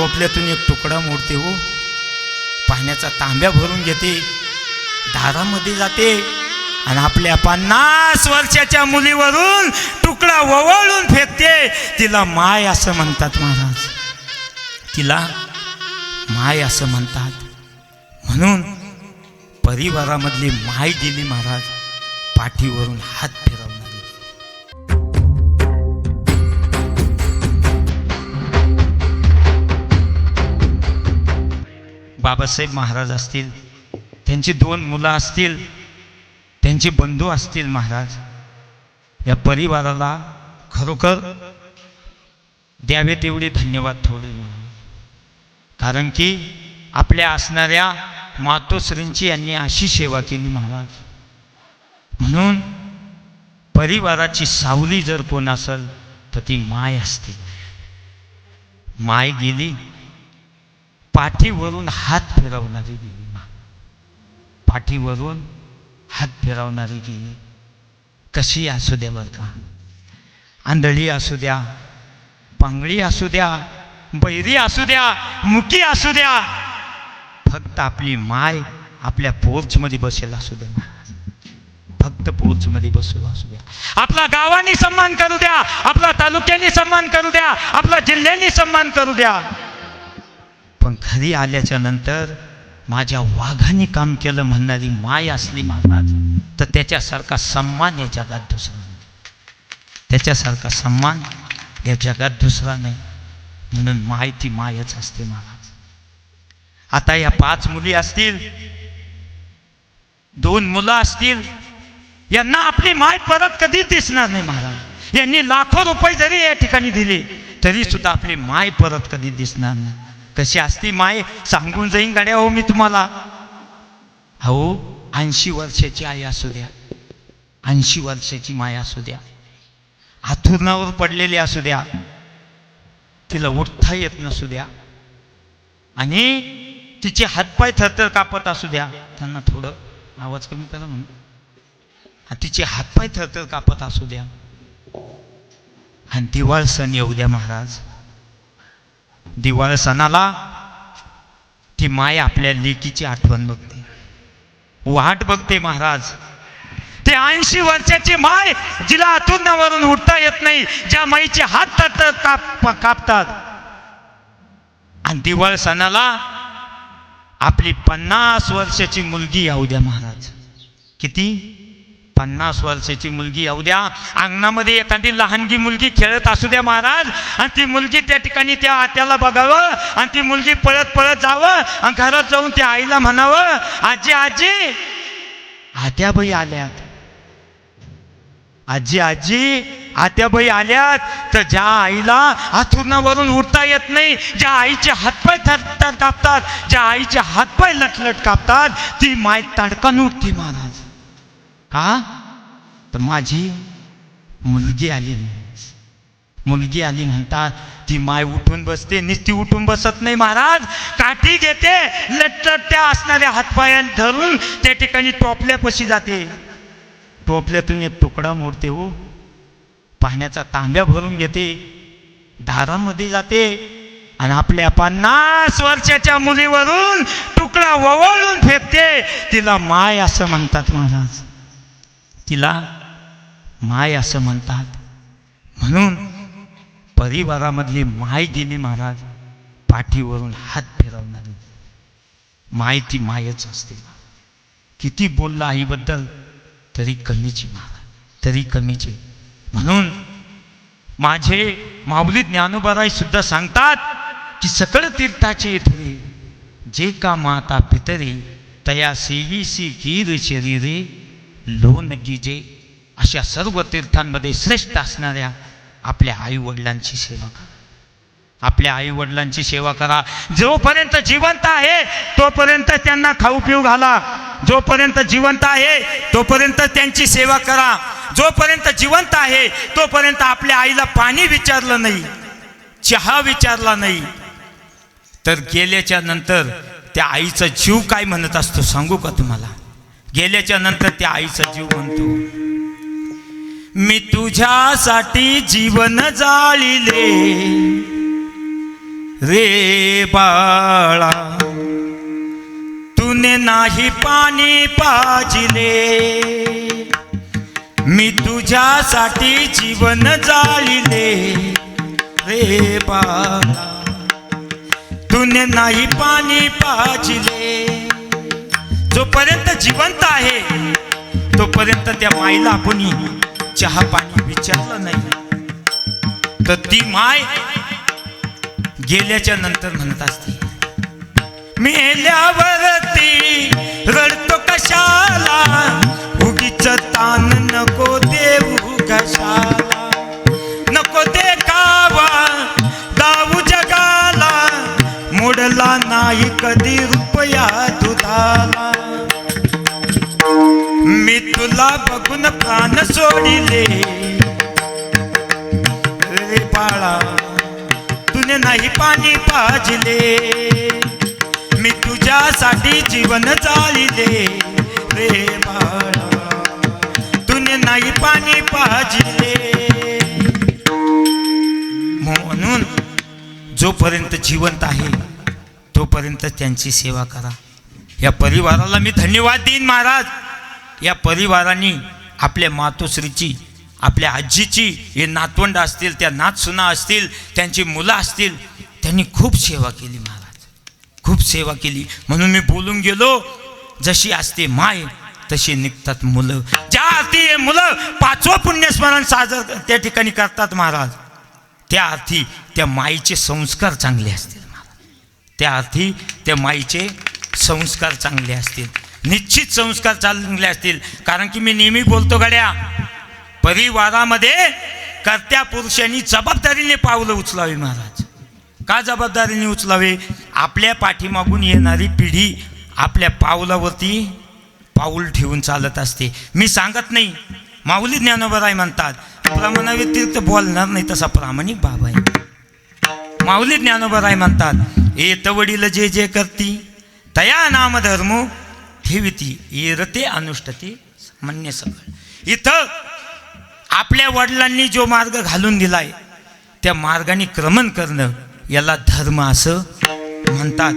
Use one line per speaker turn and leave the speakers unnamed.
टोपल्यातून एक तुकडा मोडते हो. पाण्याचा तांब्या भरून घेते. दारामध्ये जाते. आणि आपल्या पन्नास वर्षाच्या मुलीवरून तुकडा ववळून फेकते. तिला माय असं म्हणतात महाराज. तिला माय असं म्हणतात. म्हणून परिवारामधली माय दिली महाराज. पाठीवरून हात बाबासाहेब महाराज असतील त्यांची दोन मुलं असतील त्यांचे बंधू असतील महाराज या परिवाराला खरोखर द्यावे तेवढे धन्यवाद थोडे. कारण की आपल्या असणाऱ्या मातोश्रींची यांनी अशी सेवा केली महाराज. म्हणून परिवाराची सावली जर कोण असेल तर ती माय असते. माय गेली पाठीवरून हात फिरवणारी मा. पाठीवरून हात फिरवणारी देवी. कशी असू द्या बरं का? आंधळी असू द्या पांगळी असू द्या बैरी असू द्या मुकी असू द्या. फक्त आपली माय आपल्या पोर्चमध्ये बसेल असू द्या फक्त पोर्चमध्ये बसू असू द्या. आपला गावाने सन्मान करू द्या आपला तालुक्याने सन्मान करू द्या आपला जिल्ह्याने सन्मान करू द्या. पण घरी आल्याच्यानंतर माझ्या वाघाने काम केलं म्हणणारी माय असली महाराज तर त्याच्यासारखा सन्मान या जगात दुसरा नाही. त्याच्यासारखा सन्मान या जगात दुसरा नाही. म्हणून माय ती मायच असते महाराज. आता या पाच मुली असतील दोन मुलं असतील यांना आपली माय परत कधीच दिसणार नाही महाराज? यांनी लाखो रुपये जरी या ठिकाणी दिले तरी सुद्धा आपली माय परत कधी दिसणार नाही. तशी असती माय? सांगून जाईन गाड्या हो मी तुम्हाला. हो ऐंशी वर्षाची आई असू द्या. ऐंशी वर्षाची माय असू द्या. हाथुरणावर पडलेली असू द्या. तिला उठता येत नसू द्या. आणि तिचे हातपाय थरथर कापत असू द्या. त्यांना थोडं आवाज कमी करा म्हणून. तिचे हातपाय थरथर कापत असू द्या. आणि दिवाळ सण येऊ द्या महाराज. दिवाळ सणाला ती माय आपल्या लेकीची आठवण बघते. वाट बघते महाराज. ते ऐंशी वर्षाची माय जिला आतुरणावरून उठता येत नाही ज्या माईचे हात काप कापतात. आणि दिवाळ सणाला आपली पन्नास वर्षाची मुलगी येऊ द्या महाराज. किती? पन्नास वर्षाची मुलगी येऊ द्या. अंगणामध्ये एखादी लहानगी मुलगी खेळत असू द्या महाराज. आणि ती मुलगी त्या ठिकाणी त्या आत्याला बघावं. आणि ती मुलगी पळत पळत जावं. आणि घरात जाऊन त्या आईला म्हणावं आजी आजी. आत्याबाई आल्यात. आजी आजी आत्याबाई आल्यात. तर ज्या आईला हातुरणावरून उठता येत नाही ज्या आईचे हातपाय थरथर कापतात ज्या आईचे हातपाय लटलट कापतात ती माय तडकन उठते महाराज. का? तर माझी मुलगी आली मुलगी आली म्हणतात ती माय उठून बसते. नुसती उठून बसत नाही महाराज. काठी घेते. लटलटत्या असणाऱ्या हातपायात धरून त्या ठिकाणी टोपल्यापाशी जाते. टोपल्यातून एक तुकडा मोडते हो. पाण्याचा तांब्या भरून घेते. दारामध्ये जाते. आणि आपल्या पन्नास वर्षाच्या मुलीवरून तुकडा ववळून फेकते. तिला माय असं म्हणतात महाराज. तिला माय असं म्हणतात. म्हणून परिवारामधली माय गेली महाराज पाठीवरून हात फिरवणारी. माय ती मायच असते. किती बोलला आईबद्दल तरी कमीची महाराज तरी कमीची. म्हणून माझे माऊली ज्ञानोबाराय सुद्धा सांगतात की सकळ तीर्थाचे इथे जे का माता पितरे तया सेवीसी गीर शरीरे लोन गिजे अशा सर्व तीर्थांमध्ये श्रेष्ठ असणाऱ्या आपल्या आईवडिलांची सेवा आपल्या आईवडिलांची सेवा करा. जोपर्यंत जिवंत आहे तोपर्यंत त्यांना खाऊ पिऊ घाला. जोपर्यंत जिवंत आहे तोपर्यंत त्यांची सेवा करा. जोपर्यंत जिवंत आहे तोपर्यंत आपल्या आईला पाणी विचारलं नाही चहा विचारला नाही. तर गेल्याच्यानंतर त्या आईचा जीव काय म्हणत असतो सांगू का तुम्हाला? गेल्याच्यानंतर त्या आईचा जीव म्हणतो मी तुझ्यासाठी जीवन जाळीले. रे बाळा तुने नाही पाणी पाजिले. मी तुझ्यासाठी जीवन जाळीले. रे बाळा तुने नाही पाणी पाजिले. जोपर्यंत जिवंत आहे तोपर्यंत त्या माईला आपण चहा पाणी विचारलं नाही. तर ती माय गेल्याच्यानंतर म्हणत असते मेल्यावरती रडतो कशाला? उगीच तान नको देऊ. तुला बघून प्राण सोडिले. रे बाळा तुने नाही पाणी पाजले. मी तुझ्यासाठी जीवन चालिले. रे बाळा तुने नाही पाणी पाजले. म्हणून जोपर्यंत जिवंत आहे तोपर्यंत त्यांची सेवा करा. या परिवाराला मी धन्यवाद देईन महाराज. या परिवारांनी आपल्या मातोश्रीची आपल्या आजीची हे नातवंड असतील त्या नातसुना असतील त्यांची मुलं असतील त्यांनी खूप सेवा केली महाराज. खूप सेवा केली. म्हणून मी बोलून गेलो जशी असते माय तशी निघतात मुलं. ज्या अर्थी हे मुलं पाचवं पुण्यस्मरण साजर त्या ठिकाणी करतात महाराज त्या अर्थी त्या माईचे संस्कार चांगले असतील महाराज. त्या अर्थी त्या माईचे संस्कार चांगले असतील. निश्चित संस्कार चांगले असतील. कारण की मी नेहमी बोलतो गड्या परिवारामध्ये कर्त्या पुरुषांनी जबाबदारीने पावलं उचलावी महाराज. का जबाबदारीने उचलावे? आपल्या पाठीमागून येणारी पिढी आपल्या पावलावरती पाऊल ठेवून चालत असते. मी सांगत नाही. माऊली ज्ञानोबराय म्हणतात प्रमाणाव्यतिरिक्त बोलणार नाही तसा प्रामाणिक बाब आहे. माऊली ज्ञानोबराय म्हणतात येत वडील जे जे करती तया नाम धर्म ठेविती येरते अनुष्ठती मान्य सकळ इथं आपल्या वडिलांनी जो मार्ग घालून दिलाय त्या मार्गाने क्रमण करणं याला धर्म असं म्हणतात.